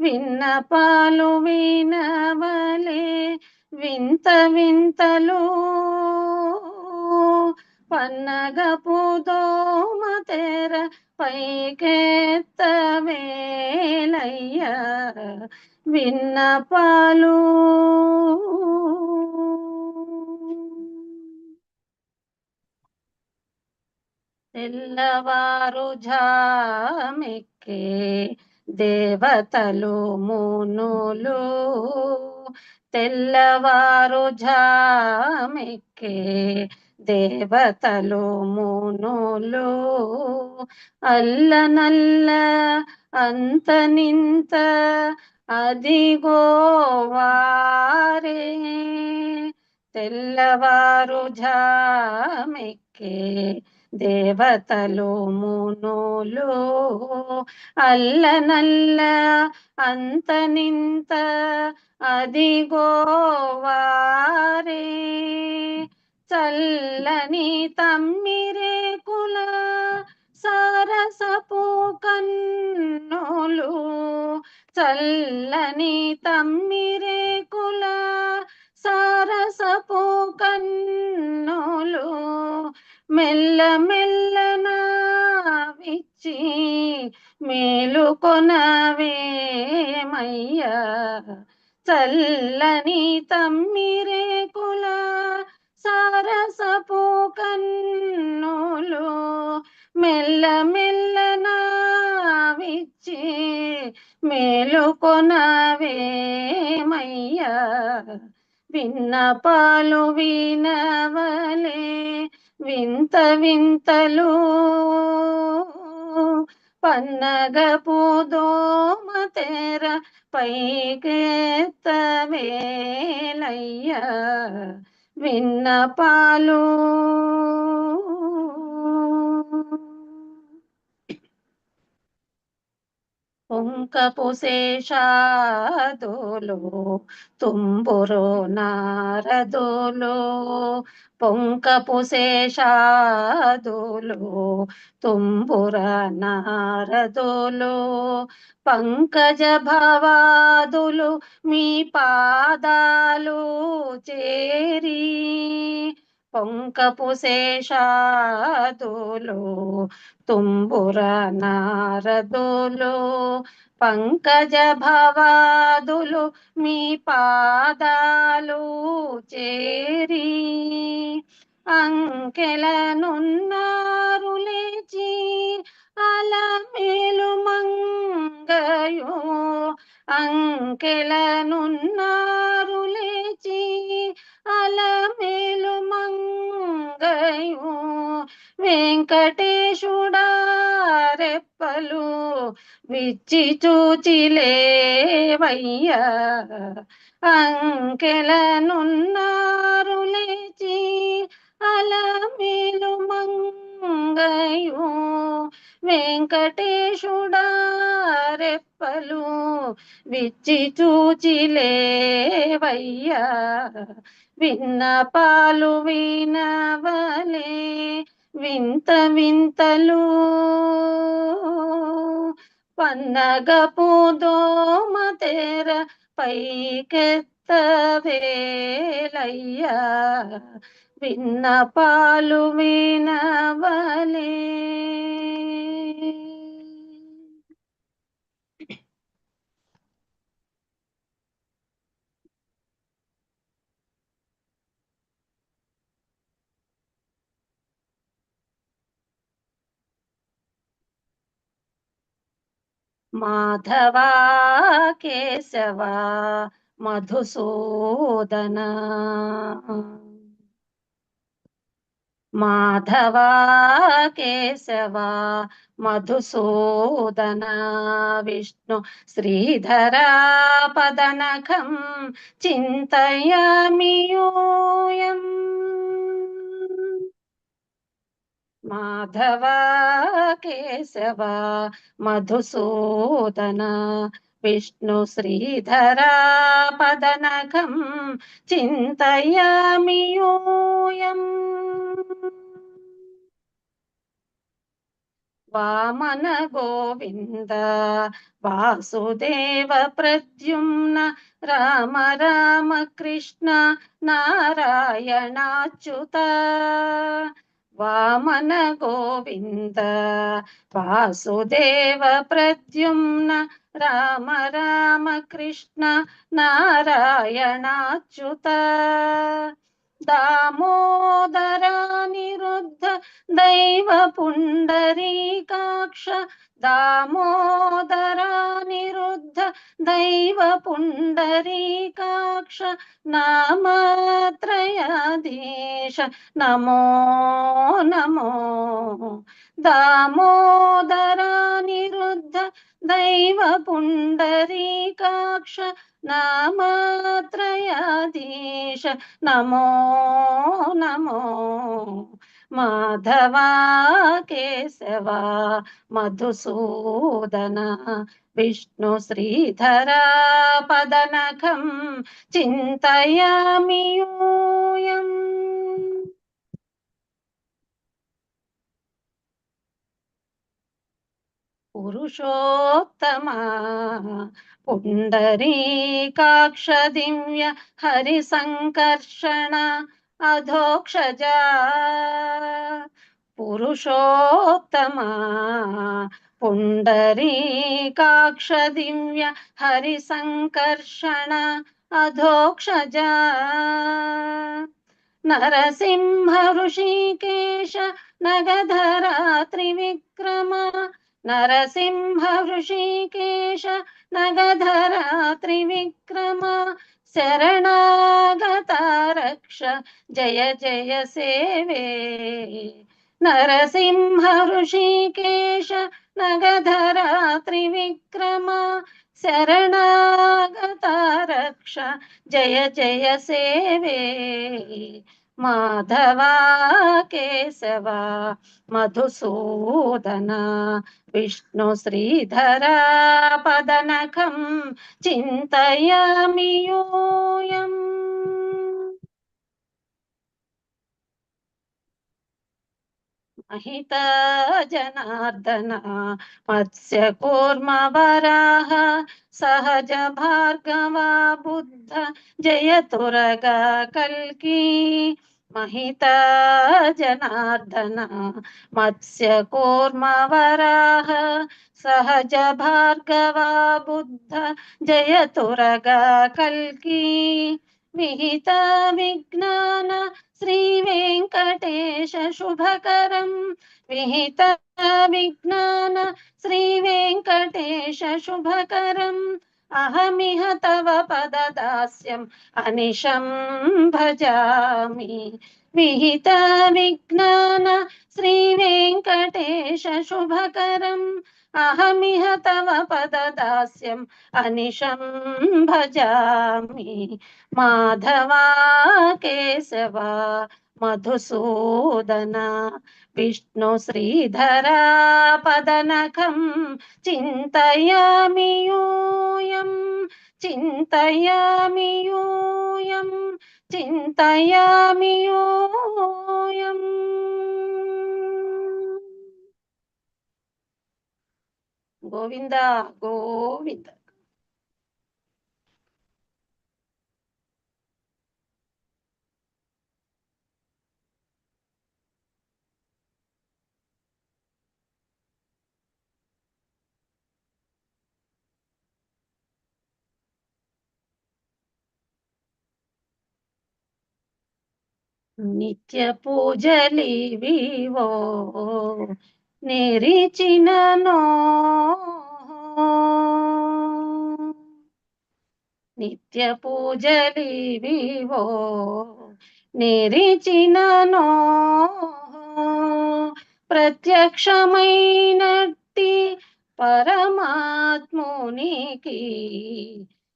విన్నపాలు వినవలే వింత వింతలు పన్నగపు దోమ తెర పైకెత్తవేలయ్యా విన్నపాలు తెల్లవారు జామెక్కే దేవతలు మునులు తెల్లవారు జామెక్కే దేవతలు మునులు అల్లనల్ల అంత నింత అదిగో వారే తెల్లవారు జామెక్కే దేవతలు మునులు అల్లనల్ల అంత నింత అదిగో వారే. చల్లని తమ్మిరేకుల సరసపు కన్నులు చల్లని తమ్మిరే కుల సరసపు కన్నులు మెల్ల మెల్లన విచ్చి మేలుకొనవేమయ్యా చల్లని తమ్మిరేకుల సరసపు కన్నులు మెల్ల మెల్లన విచ్చి మేలుకొనవేమయ్యా విన్నపాలు వినవలే వింత వింతలు పన్నగ దోమ తెర పైకెత్తవేలయ్యా. విన్నపాలు పొంకపు శేషాదులు తుంబురు నారదులు. పొంకపు శేషాదులు తుంబుర నారదులు. పంకజ భవాదులు మీ పాదాలు చేరి పొంకపు శేషాదులు తుంబుర నారదులు పంకజ భవాదులు మీ పాదాలు చేరి అంకెలనున్నారు లేచి అలమేలు మంగయో అంకెలనున్నారు లేచి అలమేలు మంగయు. వెంకటేశుడా రెప్పలు విచ్చి చూచిలేవయ్యా అంకెలనున్నారు లేచి అలమేలు మంగయో వెంకటేశుడా రెప్పలు విచ్చి చూచిలేవయ్యా విన్నపాలు వినవలే వింత వింతలు. పన్నగపు దోమ తెర పైకెత్తవేలయ్యా విన్నపాలు వినవలే. మాధవా కేశవా మధుసూదనా. మాధవా కేశవా మధుసూదన విష్ణు శ్రీధరా పదనఖం చింతయామియూయం మాధవ కేశవ మధుసూదన విష్ణు శ్రీధరా పదనఖం చింతయామియూయం. వామన గోవింద వాసుదేవ ప్రద్యుమ్న రామ రామ కృష్ణ నారాయణాచ్యుత. వామన గోవింద వాసుదేవ ప్రద్యుమ్న రామ రామ కృష్ణ నారాయణాచ్యుత. దామోదరానిరుద్ధ దైవ పుండరీకాక్ష దామోదరానిరుద్ధ దైవ పుండరీకాక్ష నామత్రయాధీశ నమో నమో దామోదరానిరుద్ధ దైవ పుండరీకాక్ష నామాత్రయాధీశ నమో నమో మాధవా కేశవ మధుసూదన విష్ణు శ్రీధరా పదనఖం చింతయామి యూయం पुरुषोत्तमा। हरिशंकर्षण हरिसङ्कर्षण अधोक्षजा। पुरुषोत्तमा। हरिशंकर्षण हरिसङ्कर्षण अधोक्षजा। नरसिंह ऋषिकेश नगधरा त्रिविक्रमा। नरसिंह वृषिकेश त्रिविक्रम शरणागता रक्ष जय जय सेवे। नरसिंह ऋषिकेश त्रिविक्रम शरणागता रक्ष जय जय सेवे। మాధవా కేశవ మధుసూదన విష్ణు శ్రీధర పదనఖం చింతయామి महित जनार्दन मत्स्य कूर्म वराह सहज भार्गवा बुद्ध, जय तुरग कल्की महित जनार्दन मत्स्य कूर्म वराह सहज भार्गवा बुद्ध, जय तुरग कल्की। विहिता विज्ञान श्री वेंकटेश शुभकरम। विहिता विज्ञान श्री वेंकटेश शुभकरम। अहमिह तव पद दास्यम अनिशम भजामि। विहित विज्ञान श्री वेकटेश शुभक अहमिह तव पद दास्यम अनिशं भजामि। माधवा केशवा మధుసూదన విష్ణు శ్రీధరా పదనఖం చింతయామి యూయం చింతయామి యూయం చింతయామి యూయం గోవింద గోవింద నిత్య పూజలివివో నిరిచినో నిత్య పూజలివివో నిరిచినో ప్రత్యక్షమైనట్టి పరమాత్మునికి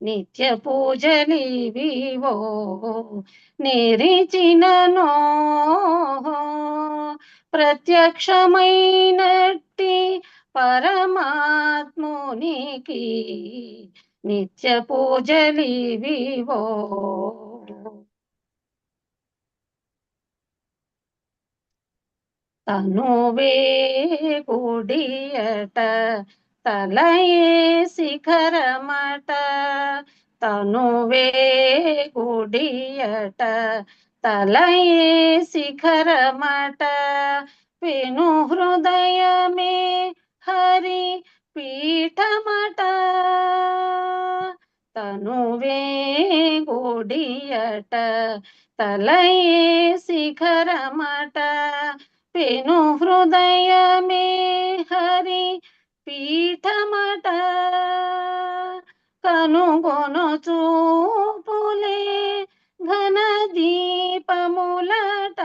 నిత్య పూజలివివో నిరిచిననో ప్రత్యక్షమైనట్టి పరమాత్మునికి నిత్య పూజలివివో తనువే గుడియట తలయే శిఖరమట తనువే గుడియట తలయే శిఖరమట విను హృదయమే హరి పీఠమట తనువే గుడియట తలయే శిఖరమట పెను హృదయమే హరి పీఠమట కనుగొను చూపులే ఘన దీపములట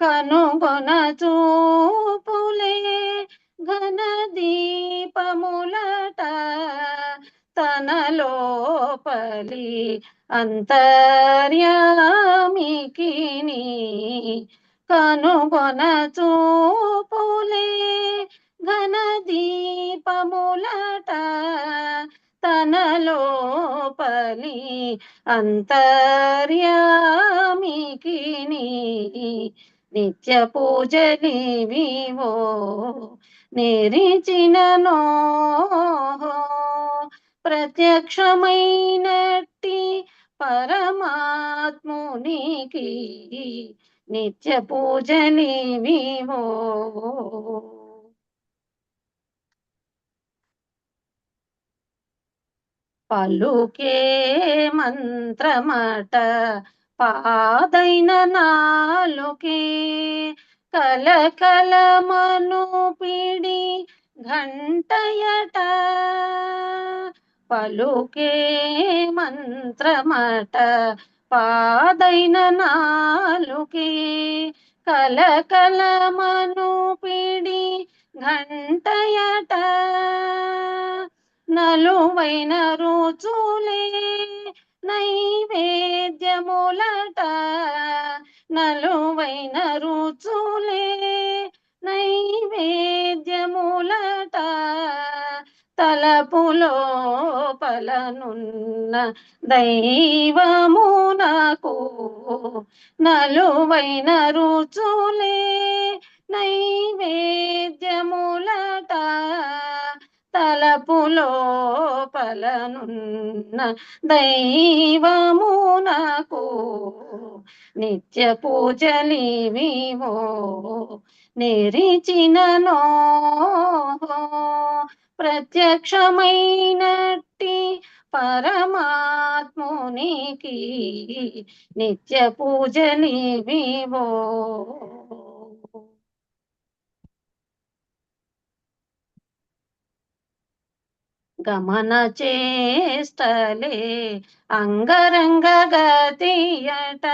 కనుగొన చూపులే ఘన దీపములట తన లోపలి అంతర్యామికి కనుగొన చూపులే ఘన దీపములట తన లోపలి అంతర్యామికిని. నిత్య పూజలివివో నిరిచిననో ప్రత్యక్షమైనట్టి పరమాత్మునికి నిత్య పూజలివివో పలుకే మంత్రమట పాదైన నాలుకే. కలకలమను పిడి ఘంటయట పలుకే మంత్రమట పాదైన నాలుకే. కలకలమను పిడి ఘంటయట నలువైన రోజులే నైవేద్యములట నలువైన రుచులే నైవేద్యములట తలపులో పలనున్న దైవమునకు నలువైన రుచులే నైవేద్యములట తలపులోపలనున్న దైవమునకు నిత్య పూజలివివో నిరిచిననో. ప్రత్యక్షమైనట్టి పరమాత్మునికి నిత్య పూజలివివో గమన చేస్తలే. అంగరంగ గతియట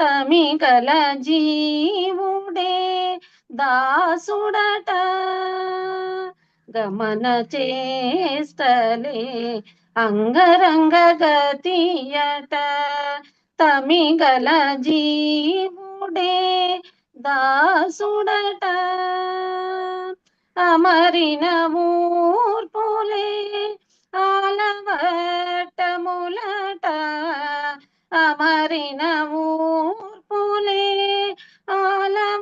తమిగల జీవుడే దాసుడట. గమన చేస్తలే. అంగరంగ గతియట తమిగల జీవుడే దాసుడట. అమరిన ఊర్పులే ఆలవటములట. అమరిన ఊర్పులే ఆలవటములట.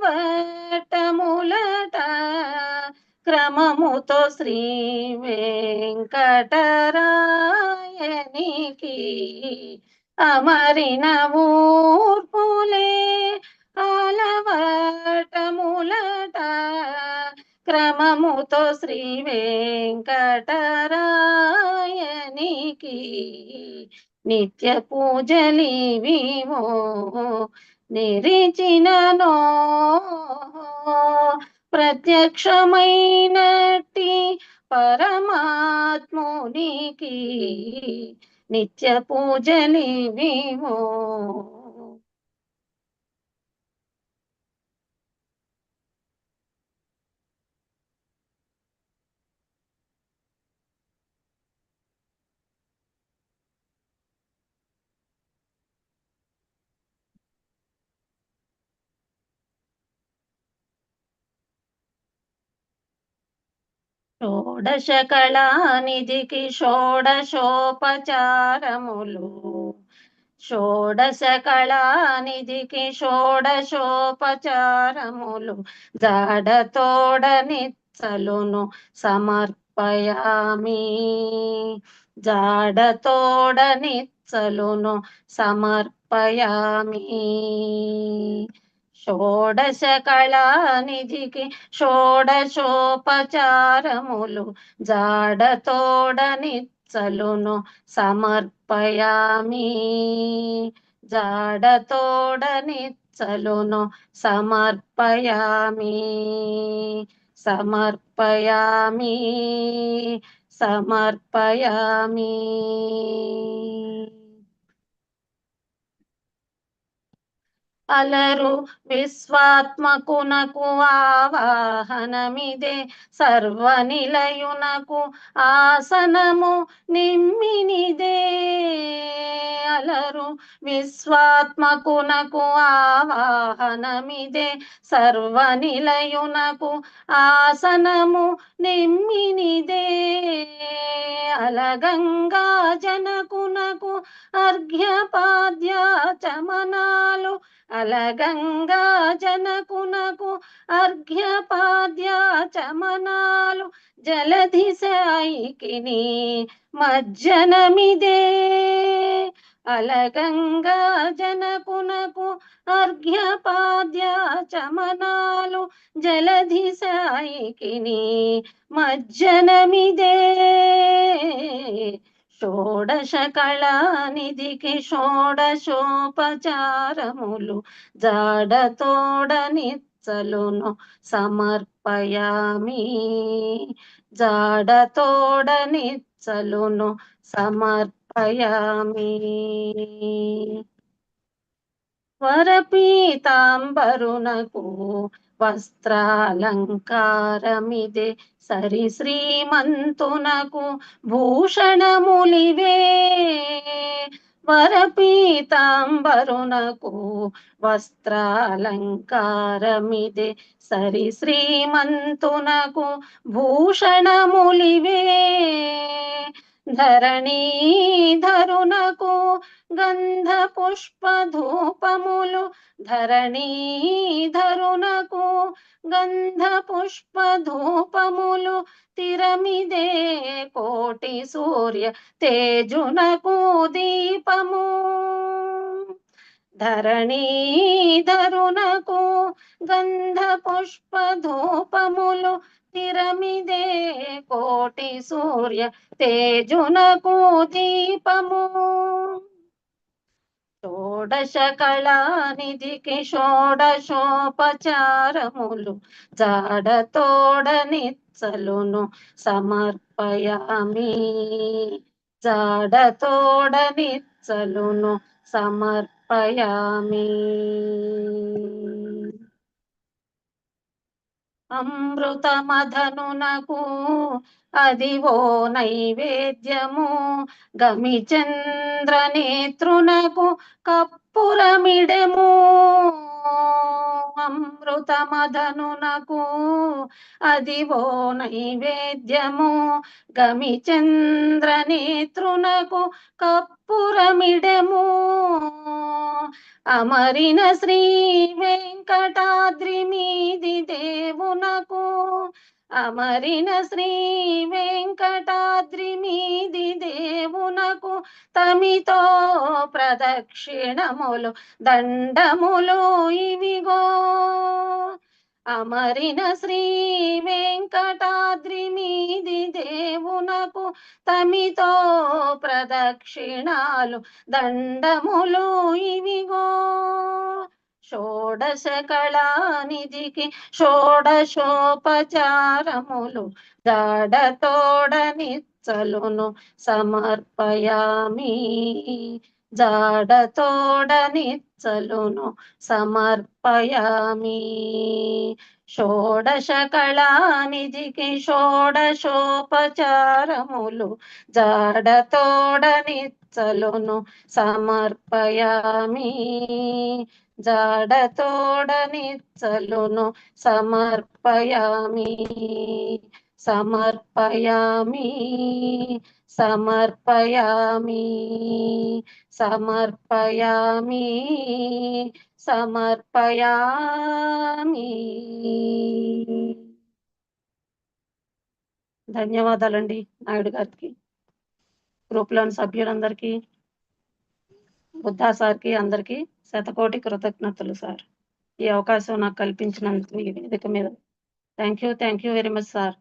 క్రమముతో శ్రీ వెంకటరాయనికి అమరిన ఊర్పులే ఆలవ క్రమముతో శ్రీ వెంకటరాయనికి నిత్య పూజలివివో నిరిచినో ప్రత్యక్షమైనట్టి పరమాత్మునికి నిత్య పూజలివివో షోడశ కళానిధికి షోడశోపచారములు. షోడశ షోడశోపచారములు. జాడతోడ నిచ్చలును సమర్పయామి. జాడతోడ నిచ్చలును సమర్పయామి. షోడశ కళానిధికి షోడశోపచారములు జాడతోడని చలును సమర్పయామి. జాడతోడని చలును సమర్పయామి. సమర్పయామి. సమర్పయామి. అలరు విశ్వాత్మకునకు ఆవాహనమిదే. సర్వనిలయునకు ఆసనము నిమ్మినిదే. అలరు విశ్వాత్మకునకు ఆవాహనమిదే సర్వ నిలయునకు ఆసనము నిమ్మినిదే. అలగంగా జనకునకు అర్ఘ్యపాద్యాచమనాలు. అలగంగా జనకునకు అర్ఘ్యపాద్యాచమనాలు. జలధి సాయికిని మజ్జనమిదే. అలగంగా జనకునకు అర్ఘ్యపాద్యాచమనాలు జలధి సాయికిని మజ్జనమిదే. షోడశ కళానిధికి షోడశోపచారములు జాడతోడ నిచ్చలును సమర్పయామి. జాడతోడ సమర్ప సమర్పయామి వరపీతాంబరునకు వస్త్రాలంకారమిదే. సరి శ్రీమంతునకు భూషణములివే వరపీతాంబరునకు వస్త్రాలంకారమిదే. సరి శ్రీమంతునకు భూషణములివే ధరణీధరునకు గంధ పుష్ప ధూపములు ధరణీధరునకు గంధ పుష్ప ధూపములు తిరమిదే కోటి సూర్య తేజునకు దీపము. ధరణీధరునకు గంధ పుష్ప ధూపములు తిరమిదే కోటి సూర్య తేజునకు దీపము. షోడశ కళానిధికి షోడశోపచారములు జాడతోడ నిచ్చలును సమర్పయామి. జాడతోడ సమర్ప సమర్పయామి అమృతమధనునకు అదివో నైవేద్యము. గమిచంద్ర నేత్రునకు కప్పురమిడము. అమృతమధనునకు అదివో నైవేద్యము గమిచంద్ర నేత్రునకు కప్పురమిడము. అమరిన శ్రీ వెంకటాద్రి మీది దేవునకు. అమరిన శ్రీ వెంకటాద్రి మీది దేవునకు తమితో ప్రదక్షిణములు దండములు ఇవిగో. అమరిన శ్రీ వెంకటాద్రి మీది దేవునకు తమితో ప్రదక్షిణాలు దండములు ఇవిగో. షోడశ కళానిధికి షోడశోపచారములు జాడతోడనిచ్చలును సమర్పయామి. జాడతోడనిచ్చలును సమర్పయామి. షోడశ కళానిధికి షోడశోపచారములు జాడతోడనిచ్చలును సమర్పయామి. జాడతోడనిచ్చలును సమర్పయామి సమర్పయామి సమర్పయామి సమర్పయామి సమర్పయామి. ధన్యవాదాలండి నాయుడు గారికి గ్రూప్లోని సభ్యులందరికీ బుద్ధా సార్కి అందరికీ. శతకోటి కృతజ్ఞతలు సార్. ఈ అవకాశం నాకు కల్పించినందుకు ఈ వేదిక మీద. Thank you thank you very much sir